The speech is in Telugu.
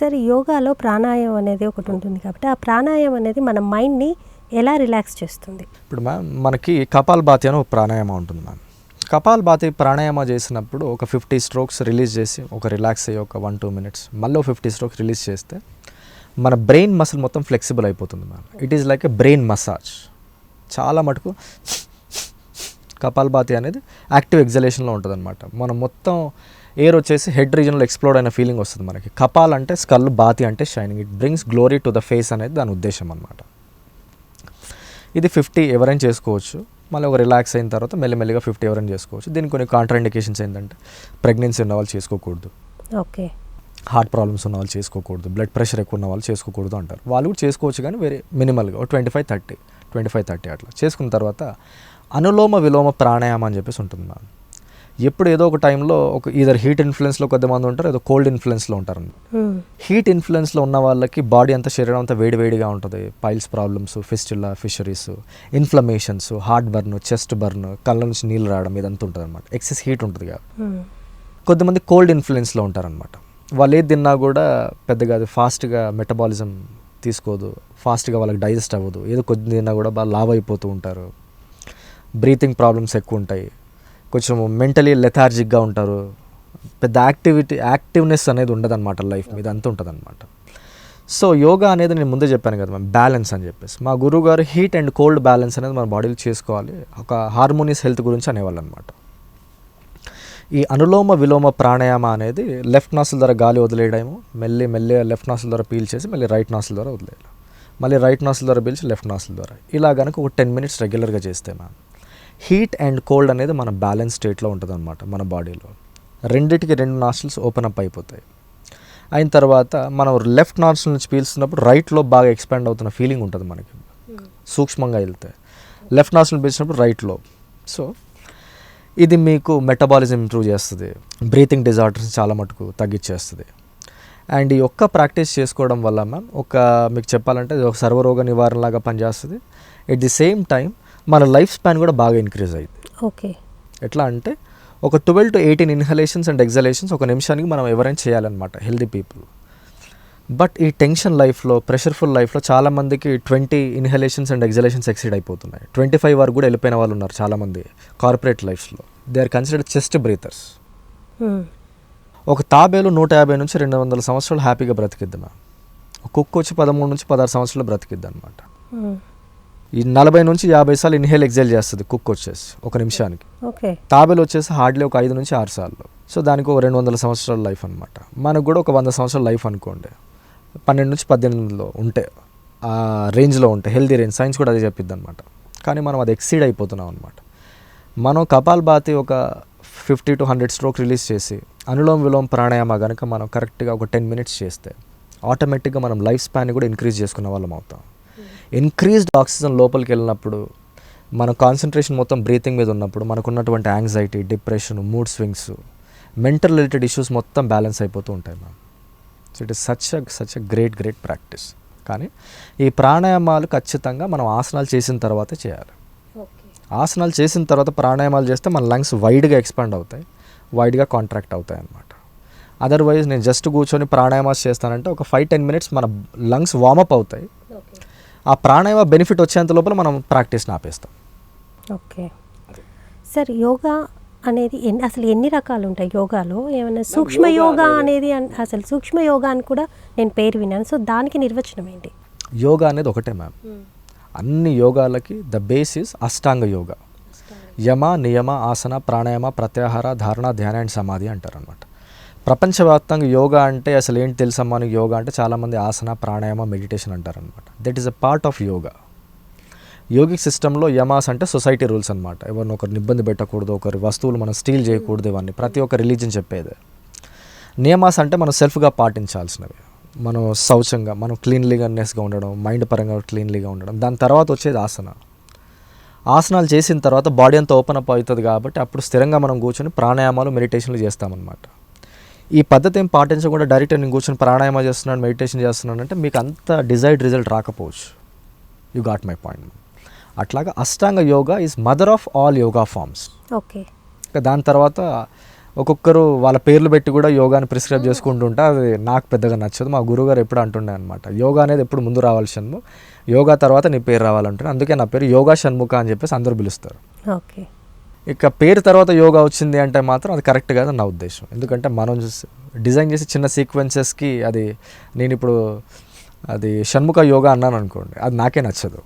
సరే యోగాలో ప్రాణాయామం అనేది ఒకటి ఉంటుంది కాబట్టి ఆ ప్రాణాయామం అనేది మన మైండ్ని ఎలా రిలాక్స్ చేస్తుంది? ఇప్పుడు మ్యామ్ మనకి కపాల్ భాతి అని ఒక ప్రాణాయామం ఉంటుంది మ్యామ్. కపాల్ భాతి ప్రాణాయామ చేసినప్పుడు ఒక ఫిఫ్టీ స్ట్రోక్స్ రిలీజ్ చేసి ఒక రిలాక్స్ అయ్యి ఒక వన్ టూ మినిట్స్ మళ్ళీ ఫిఫ్టీ స్ట్రోక్స్ రిలీజ్ చేస్తే మన బ్రెయిన్ మసిల్ మొత్తం ఫ్లెక్సిబుల్ అయిపోతుంది ma'am. It is like a brain massage చాలా మటుకు కపాల్ భాతి అనేది యాక్టివ్ ఎగ్జలేషన్లో ఉంటుంది అనమాట మనం మొత్తం ఎయిర్ వచ్చేసి హెడ్ రీజన్లో ఎక్స్ప్లోర్ అయిన ఫీలింగ్ వస్తుంది మనకి. కపాల్ అంటే స్కల్ బాతి అంటే shining. It brings glory to the face అనేది దాని ఉద్దేశం అనమాట ఇది ఫిఫ్టీ ఎవరైనా చేసుకోవచ్చు. మళ్ళీ ఒక రిలాక్స్ అయిన తర్వాత మెల్లిమెల్లిగా ఫిఫ్టీ ఎవరైనా చేసుకోవచ్చు. దీనికి కొన్ని కాంట్రాఇండికేషన్స్ ఏంటంటే ప్రెగ్నెన్సీ ఉన్న వాళ్ళు చేసుకోకూడదు. ఓకే. హార్ట్ ప్రాబ్లమ్స్ ఉన్న వాళ్ళు చేసుకోకూడదు. బ్లడ్ ప్రెషర్ ఎక్కువ ఉన్న వాళ్ళు చేసుకోకూడదు అంటారు. వాళ్ళు కూడా చేసుకోవచ్చు కానీ వేరే మినిమల్గా twenty five thirty twenty five thirty అట్లా. చేసుకున్న తర్వాత అనులోమ విలోమ ప్రాణాయామం అని చెప్పేసి ఉంటుంది మ్యామ్. ఎప్పుడు ఏదో ఒక టైంలో ఒక ఈధర్ హీట్ ఇన్ఫ్లుయెన్స్లో కొద్దిమంది ఉంటారు ఏదో కోల్డ్ ఇన్ఫ్లుయెన్స్లో ఉంటారు. హీట్ ఇన్ఫ్లుయెన్స్లో ఉన్న వాళ్ళకి బాడీ అంతా శరీరం అంతా వేడివేడిగా ఉంటుంది. Piles problems fistula fissures inflammations heartburn chest burn కళ్ళ నుంచి నీళ్ళు రావడం ఇదంతా ఉంటుంది అనమాట ఎక్సెస్ హీట్ ఉంటుంది కాబట్టి మ్మ్. కొంతమంది కోల్డ్ ఇన్ఫ్లుయెన్స్లో ఉంటారనమాట వాళ్ళు ఏది తిన్నా కూడా పెద్దగా అది ఫాస్ట్గా మెటబాలిజం తీసుకోదు. ఫాస్ట్గా వాళ్ళకి డైజెస్ట్ అవ్వదు. ఏదో కొద్ది తిన్నా కూడా బాగా లావ్ అయిపోతూ ఉంటారు. బ్రీతింగ్ ప్రాబ్లమ్స్ ఎక్కువ ఉంటాయి. కొంచెం మెంటలీ లెథార్జిక్గా ఉంటారు. పెద్ద యాక్టివిటీ యాక్టివ్నెస్ అనేది ఉండదన్నమాట లైఫ్ మీద అంత ఉంటుందన్నమాట. సో యోగా అనేది నేను ముందే చెప్పాను కదా మేము బ్యాలెన్స్ అని చెప్పేసి. మా గురువు గారు హీట్ అండ్ కోల్డ్ బ్యాలెన్స్ అనేది మన బాడీలో చేసుకోవాలి. ఒక హార్మోనియస్ హెల్త్ గురించి అనేవాళ్ళు అనమాట ఈ అనులోమ విలోమ ప్రాణాయామ అనేది లెఫ్ట్ నాసుల ద్వారా గాలి వదిలేయడము మెల్లి మెల్లి లెఫ్ట్ నాసుల ద్వారా పీల్చేసి మళ్ళీ రైట్ నాసుల ద్వారా వదిలేయడం. మళ్ళీ రైట్ నాసుల ద్వారా పీల్చి లెఫ్ట్ నాసుల ద్వారా. ఇలా కనుక ఒక టెన్ మినిట్స్ రెగ్యులర్గా చేస్తే మ్యామ్ హీట్ అండ్ కోల్డ్ అనేది మన బ్యాలెన్స్ స్టేట్లో ఉంటుంది అనమాట మన బాడీలో. రెండిటికి రెండు నాస్టిల్స్ ఓపెన్ అప్ అయిపోతాయి. అయిన తర్వాత మనం లెఫ్ట్ నాస్టిల్ నుంచి పీల్చున్నప్పుడు రైట్లో బాగా ఎక్స్పాండ్ అవుతున్న ఫీలింగ్ ఉంటుంది మనకి. సూక్ష్మంగా వెళ్తే. లెఫ్ట్ నాస్టిల్ పీల్చినప్పుడు రైట్లో. సో ఇది మీకు మెటబాలిజం ఇంప్రూవ్ చేస్తుంది. బ్రీతింగ్ డిజార్డర్స్ చాలా మటుకు తగ్గించేస్తుంది. అండ్ ఈ ఒక్క ప్రాక్టీస్ చేసుకోవడం వల్ల మ్యామ్ ఒక మీకు చెప్పాలంటే ఇది ఒక సర్వరోగ నివారణలాగా పనిచేస్తుంది. ఎట్ ది సేమ్ టైం మన లైఫ్ స్పాన్ కూడా బాగా ఇంక్రీజ్ అయ్యింది. ఓకే. ఎట్లా అంటే ఒక twelve to eighteen inhalations and exhalations ఒక నిమిషానికి మనం ఎవరైనా చేయాలన్నమాట హెల్దీ పీపుల్. బట్ ఈ టెన్షన్ లైఫ్లో ప్రెషర్ఫుల్ లైఫ్లో చాలామందికి twenty inhalations and exhalations exceed అయిపోతున్నాయి. ట్వంటీ ఫైవ్ వరకు కూడా వెళ్ళిపోయిన వాళ్ళు ఉన్నారు చాలామంది corporate లైఫ్స్లో. They are considered chest breathers. ఒక తాబేలు నూట యాభై నుంచి రెండు వందల సంవత్సరాలు హ్యాపీగా బ్రతికిద్ది మ్యామ్. ఒక కుక్క వచ్చి పదమూడు నుంచి పదహారు సంవత్సరాలు బ్రతికిద్ది అనమాట. ఈ నలభై నుంచి యాభై సార్లు ఇన్హేల్ ఎగ్జైల్ చేస్తుంది కుక్ వచ్చేసి ఒక నిమిషానికి. ఓకే. తాబేలు వచ్చేసి హార్డ్లీ ఒక ఐదు నుంచి ఆరు సార్లు. సో దానికి ఒక రెండు వందల సంవత్సరాల లైఫ్ అనమాట మనకు కూడా ఒక వంద సంవత్సరాల లైఫ్ అనుకోండి. పన్నెండు నుంచి పద్దెనిమిదిలో ఉంటే ఆ రేంజ్లో ఉంటే హెల్దీ రేంజ్ సైన్స్ కూడా అదే చెప్పిద్ది అనమాట కానీ మనం అది ఎక్సీడ్ అయిపోతున్నాం అనమాట మనం కపాల్ బాతి ఒక fifty to hundred stroke release చేసి అనులోమ విలోమ ప్రాణాయామ కనుక మనం కరెక్ట్గా ఒక టెన్ మినిట్స్ చేస్తే ఆటోమేటిక్గా మనం లైఫ్ స్పాన్ కూడా ఇంక్రీజ్ చేసుకున్న వాళ్ళం అవుతాం. ఇంక్రీజ్డ్ ఆక్సిజన్ లోపలికి వెళ్ళినప్పుడు మన కాన్సన్ట్రేషన్ మొత్తం బ్రీతింగ్ మీద ఉన్నప్పుడు మనకున్నటువంటి anxiety depression mood swings mental related issues మొత్తం బ్యాలెన్స్ అయిపోతూ ఉంటాయి ma'am so it is such a such a great great practice కానీ ఈ ప్రాణాయామాలు ఖచ్చితంగా మనం ఆసనాలు చేసిన తర్వాతే చేయాలి. ఆసనాలు చేసిన తర్వాత ప్రాణాయామాలు చేస్తే మన లంగ్స్ వైడ్గా ఎక్స్పాండ్ అవుతాయి వైడ్గా కాంట్రాక్ట్ అవుతాయి అన్నమాట. అదర్వైజ్ నేను జస్ట్ కూర్చొని ప్రాణాయామాలు చేస్తానంటే ఒక ఫైవ్ టెన్ మినిట్స్ మన లంగ్స్ వార్మప్ అవుతాయి. ఆ ప్రాణాయామ బెనిఫిట్ వచ్చేంత లోపల మనం ప్రాక్టీస్ని ఆపేస్తాం. ఓకే. సార్ యోగా అనేది ఎన్ని అసలు ఎన్ని రకాలు ఉంటాయి యోగాలో? ఏమైనా సూక్ష్మ యోగా అనేది అన్- అసలు సూక్ష్మ యోగా అని కూడా నేను పేరు విన్నాను. సో దానికి నిర్వచనం ఏంటి? యోగా అనేది ఒకటే మ్యామ్. అన్ని యోగాలకి ద బేసిస్ అష్టాంగ యోగా. యమ నియమ ఆసన ప్రాణాయామ ప్రత్యాహార ధారణ ధ్యాన అండ్ సమాధి అంటారు అనమాట ప్రపంచవ్యాప్తంగా యోగా అంటే అసలు ఏంటి తెలుసమ్మా అని యోగా అంటే చాలామంది ఆసన ప్రాణాయామ మెడిటేషన్ అంటారనమాట that is a part of yoga. Yogic సిస్టంలో యమాస్ అంటే సొసైటీ రూల్స్ అనమాట ఎవరిని ఒకరిని ఇబ్బంది పెట్టకూడదు ఒకరి వస్తువులు మనం స్టీల్ చేయకూడదు ఇవన్నీ. ప్రతి ఒక్క రిలీజన్ చెప్పేదే. నియమాస్ అంటే మనం సెల్ఫ్గా పాటించాల్సినవి. మనం శౌచంగా మనం క్లీన్లీగానెస్గా ఉండడం మైండ్ పరంగా క్లీన్లీగా ఉండడం. దాని తర్వాత వచ్చేది ఆసన. ఆసనాలు చేసిన తర్వాత బాడీ అంతా ఓపెన్ అప్ అవుతుంది కాబట్టి అప్పుడు స్థిరంగా మనం కూర్చొని ప్రాణాయామాలు మెడిటేషన్లు చేస్తామన్నమాట. ఈ పద్ధతి ఏం పాటించకుండా డైరెక్ట్ నేను కూర్చొని ప్రాణాయామం చేస్తున్నాను మెడిటేషన్ చేస్తున్నాను అంటే మీకు అంత డిజైర్డ్ రిజల్ట్ రాకపోవచ్చు. యు గాట్ మై పాయింట్ అట్లాగా Ashtanga yoga is mother of all yoga forms okay. ఇంకా దాని తర్వాత ఒక్కొక్కరు వాళ్ళ పేర్లు పెట్టి కూడా యోగాని ప్రిస్క్రైబ్ చేసుకుంటుంటే అది నాకు పెద్దగా నచ్చదు. మా గురువుగారు ఎప్పుడు అంటుండే అనమాట యోగా అనేది ఎప్పుడు ముందు రావాల్సింది యోగా తర్వాత నీ పేరు రావాలంటున్నా అందుకే నా పేరు యోగా షణ్ముఖ అని చెప్పేసి అందరూ పిలుస్తారు. ఓకే. ఇక పేరు తర్వాత యోగా వచ్చింది అంటే మాత్రం అది కరెక్ట్ కాదు నా ఉద్దేశం. ఎందుకంటే మనం డిజైన్ చేసి చిన్న సీక్వెన్సెస్కి అది నేను ఇప్పుడు అది షణ్ముఖ యోగా అన్నాను అనుకోండి అది నాకే నచ్చదు.